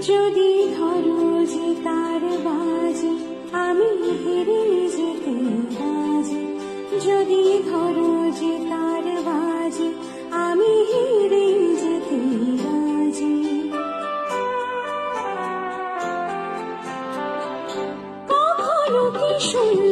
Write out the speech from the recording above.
যদি ধরো যে তার বাজি, আমি হেরে যেতে বাজি যদি ধরো যে তার বাজি, আমি হেরে যেতে বাজে কখনো কি শুনি